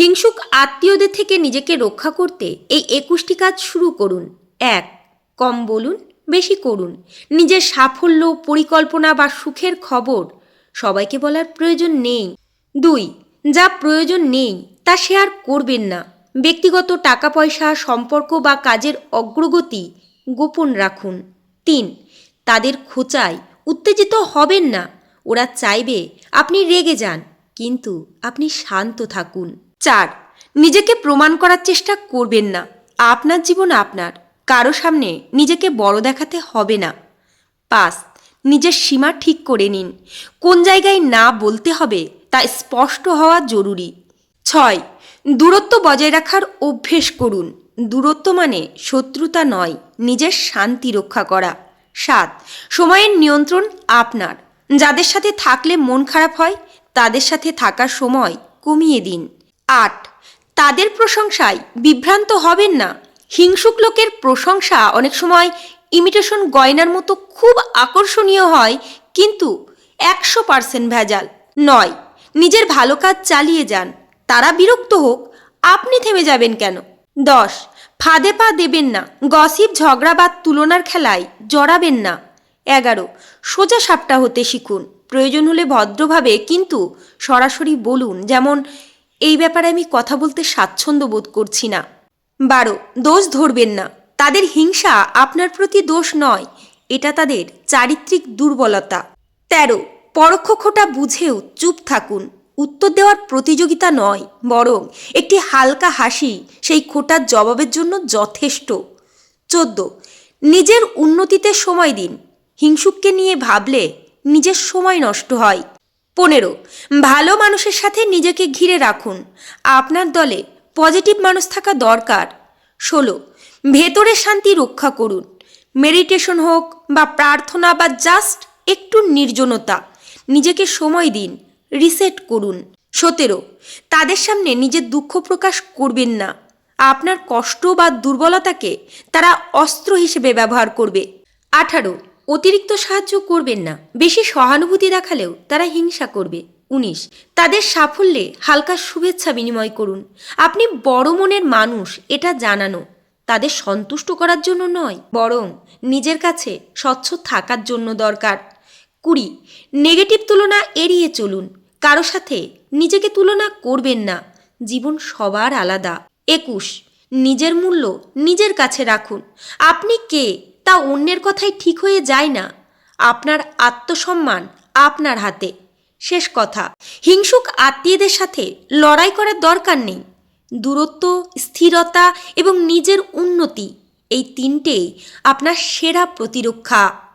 হিংসুক আত্মীয়দের থেকে নিজেকে রক্ষা করতে এই একুশটি কাজ শুরু করুন। এক, কম বলুন, বেশি করুন। নিজের সাফল্য, পরিকল্পনা বা সুখের খবর সবাইকে বলার প্রয়োজন নেই। দুই, যা প্রয়োজন নেই, তা শেয়ার করবেন না। ব্যক্তিগত টাকা পয়সা সম্পর্ক বা কাজের অগ্রগতি গোপন রাখুন। তিন, তাদের খোঁচায় উত্তেজিত হবেন না। ওরা চাইবে আপনি রেগে যান। কিন্তু আপনি শান্ত থাকুন। চার, নিজেকে প্রমাণ করার চেষ্টা করবেন না। আপনার জীবন আপনার। কারও সামনে নিজেকে বড় দেখাতে হবে না। পাঁচ, নিজের সীমা ঠিক করে নিন। কোন জায়গায় না বলতে হবে তা স্পষ্ট হওয়া জরুরি। ছয়, দূরত্ব বজায় রাখার অভ্যেস করুন। দূরত্ব মানে শত্রুতা নয়, নিজের শান্তি রক্ষা করা। সাত, সময়ের নিয়ন্ত্রণ আপনার। যাদের সাথে থাকলে মন খারাপ হয় তাদের সাথে থাকার সময় কমিয়ে দিন। আট, তাদের প্রশংসায় বিভ্রান্ত হবেন না। হিংসুক লোকের প্রশংসা অনেক সময় ইমিটেশন গয়নার মতো খুব আকর্ষণীয় হয়, কিন্তু একশো পার্সেন্ট ভেজাল। নয়, নিজের ভালো কাজ চালিয়ে যান। তারা বিরক্ত হোক, আপনি থেমে যাবেন কেন? দশ, ফাঁদে পা দেবেন না। গসিপ, ঝগড়া বা তুলনার খেলায় জড়াবেন না। এগারো। সোজা সাপটা হতে শিখুন। প্রয়োজন হলে ভদ্রভাবে কিন্তু সরাসরি বলুন, যেমন, এই ব্যাপারে আমি কথা বলতে স্বাচ্ছন্দ্য বোধ করছি না। বারো। দোষ ধরবেন না। তাদের হিংসা আপনার প্রতি দোষ নয়, এটা তাদের চারিত্রিক দুর্বলতা। তেরো। পরোক্ষ খোটা বুঝেও চুপ থাকুন। উত্তর দেওয়ার প্রতিযোগিতা নয়, বরং একটি হালকা হাসি সেই খোটার জবাবের জন্য যথেষ্ট। চোদ্দ। নিজের উন্নতিতে সময় দিন। হিংসুককে নিয়ে ভাবলে নিজের সময় নষ্ট হয়। পনেরো, ভালো মানুষের সাথে নিজেকে ঘিরে রাখুন। আপনার দলে পজিটিভ মানুষ থাকা দরকার। ষোলো, ভেতরে শান্তি রক্ষা করুন। মেডিটেশন হোক বা প্রার্থনা বা জাস্ট একটু নির্জনতা। নিজেকে সময় দিন, রিসেট করুন। সতেরো, তাদের সামনে নিজের দুঃখ প্রকাশ করবেন না। আপনার কষ্ট বা দুর্বলতাকে তারা অস্ত্র হিসেবে ব্যবহার করবে। আঠারো অতিরিক্ত সাহায্য করবেন না। বেশি সহানুভূতি দেখালেও তারা হিংসা করবে। উনিশ। তাদের সাফল্যে হালকা শুভেচ্ছা বিনিময় করুন। আপনি বড় মনের মানুষ, এটা জানানো তাদের সন্তুষ্ট করার জন্য নয়, বরং নিজের কাছে স্বচ্ছ থাকার জন্য দরকার। কুড়ি। নেগেটিভ তুলনা এড়িয়ে চলুন। কারও সাথে নিজেকে তুলনা করবেন না। জীবন সবার আলাদা। একুশ। নিজের মূল্য নিজের কাছে রাখুন। আপনি কে? তা অন্যের কথাই ঠিক হয়ে যায় না। আপনার আত্মসম্মান আপনার হাতে। শেষ কথা। হিংসুক আত্মীয়দের সাথে লড়াই করার দরকার নেই। দূরত্ব, স্থিরতা এবং নিজের উন্নতি এই তিনটেই আপনার সেরা প্রতিরক্ষা।